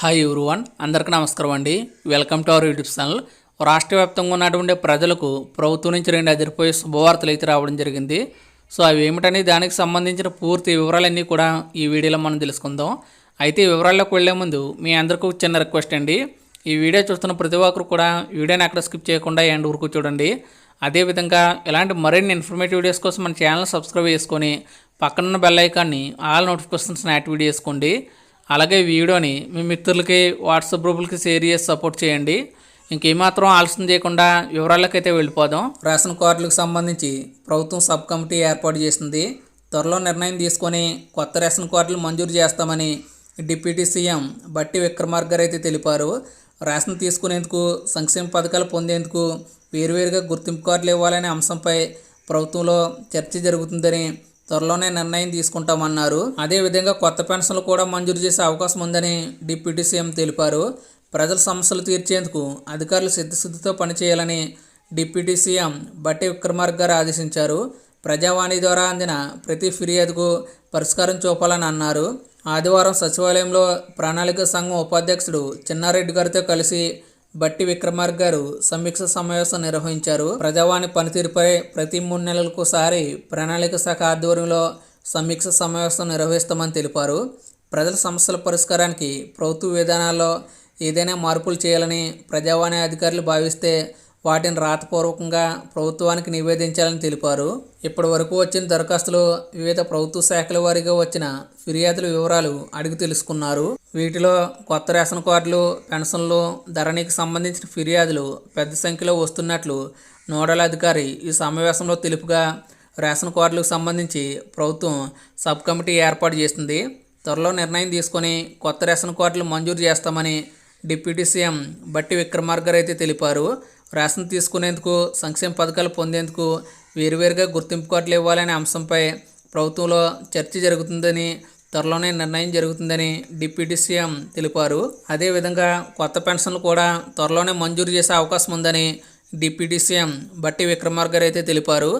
Hi everyone అందరికీ నమస్కారం అండి. Welcome to our YouTube channel రాష్ట్ర వ్యాప్తంగా ఉన్నటువంటి ప్రజలకు ప్రభుత్వం నుంచి రెండు అదిరిపోయే శుభవార్తలు అయితే రావడం జరిగింది. సో అవి ఏమిటని దానికి సంబంధించిన పూర్తి వివరాలన్నీ కూడా ఈ వీడియోలో మనం తెలుసుకుందాం. అయితే ఈ వివరాల్లోకి వెళ్ళే ముందు మీ అందరికీ చిన్న రిక్వెస్ట్ అండి. ఈ వీడియో చూస్తున్న ప్రతి ఒక్కరు కూడా వీడియోని అక్కడ స్కిప్ చేయకుండా ఎండ్ ఊరుకు చూడండి. అదేవిధంగా ఇలాంటి మరిన్ని ఇన్ఫర్మేటివ్ వీడియోస్ కోసం మన ఛానల్ సబ్స్క్రైబ్ చేసుకొని పక్కనున్న బెల్ ఐకాన్ని ఆల్ నోటిఫికేషన్స్ని యాక్టివేట్ చేసుకోండి. అలాగే వీడియోని మీ మిత్రులకి వాట్సాప్ గ్రూపులకి షేర్ చేసి సపోర్ట్ చేయండి. ఇంకేమాత్రం ఆలస్యం చేయకుండా వివరాలకైతే వెళ్ళిపోదాం. రేషన్ కార్డులకు సంబంధించి ప్రభుత్వం సబ్ కమిటీ ఏర్పాటు చేసింది. త్వరలో నిర్ణయం తీసుకొని కొత్త రేషన్ కార్డులు మంజూరు చేస్తామని డిప్యూటీ సీఎం బట్టి విక్రమార్క గారు అయితే తెలిపారు. రేషన్ తీసుకునేందుకు సంక్షేమ పథకాలు పొందేందుకు వేరువేరుగా గుర్తింపు కార్డులు ఇవ్వాలనే అంశంపై ప్రభుత్వంలో చర్చ జరుగుతుందని త్వరలోనే నిర్ణయం తీసుకుంటామన్నారు. అదేవిధంగా కొత్త పెన్షన్లు కూడా మంజూరు చేసే అవకాశం ఉందని డిప్యూటీ సీఎం తెలిపారు. ప్రజల సమస్యలు తీర్చేందుకు అధికారులు సిద్ధశుద్ధితో పనిచేయాలని డిప్యూటీ సీఎం బట్టి విక్రమార్క గారు ఆదేశించారు. ప్రజావాణి ద్వారా అందిన ప్రతి ఫిర్యాదుకు పరిష్కారం చూపాలని అన్నారు. ఆదివారం సచివాలయంలో ప్రణాళిక సంఘం ఉపాధ్యక్షుడు చిన్నారెడ్డి గారితో కలిసి బట్టి విక్రమార్క గారు సమీక్ష సమావేశం నిర్వహించారు. ప్రజావాణి పనితీరుపై ప్రతి మూడు నెలలకోసారి ప్రణాళిక శాఖ ఆధ్వర్యంలో సమీక్ష సమావేశం నిర్వహిస్తామని తెలిపారు. ప్రజల సమస్యల పరిష్కారానికి ప్రభుత్వ విధానాల్లో ఏదైనా మార్పులు చేయాలని ప్రజావాణి అధికారులు భావిస్తే వాటిని రాతపూర్వకంగా ప్రభుత్వానికి నివేదించాలని తెలిపారు. ఇప్పటి వరకు వచ్చిన దరఖాస్తులు వివిధ ప్రభుత్వ శాఖల వారీగా వచ్చిన ఫిర్యాదుల వివరాలు అడిగి తెలుసుకున్నారు. వీటిలో కొత్త రేషన్ కార్డులు పెన్షన్లు ధరణికి సంబంధించిన ఫిర్యాదులు పెద్ద సంఖ్యలో వస్తున్నట్లు నోడల్ అధికారి ఈ సమావేశంలో తెలుపుగా రేషన్ కార్డులకు సంబంధించి ప్రభుత్వం సబ్ కమిటీ ఏర్పాటు చేసింది. త్వరలో నిర్ణయం తీసుకొని కొత్త రేషన్ కార్డులు మంజూరు చేస్తామని డిప్యూటీ సీఎం బట్టి విక్రమార్క గారు అయితే తెలిపారు. రేషన్ తీసుకునేందుకు సంక్షేమ పథకాలు పొందేందుకు వేరువేరుగా గుర్తింపు కార్డులు ఇవ్వాలనే అంశంపై ప్రభుత్వంలో చర్చ జరుగుతుందని త్వరలోనే నిర్ణయం జరుగుతుందని డిప్యూటీ సీఎం తెలిపారు. అదేవిధంగా కొత్త పెన్షన్లు కూడా త్వరలోనే మంజూరు చేసే అవకాశం ఉందని డిప్యూటీ సీఎం బట్టి విక్రమార్క గారు అయితే తెలిపారు.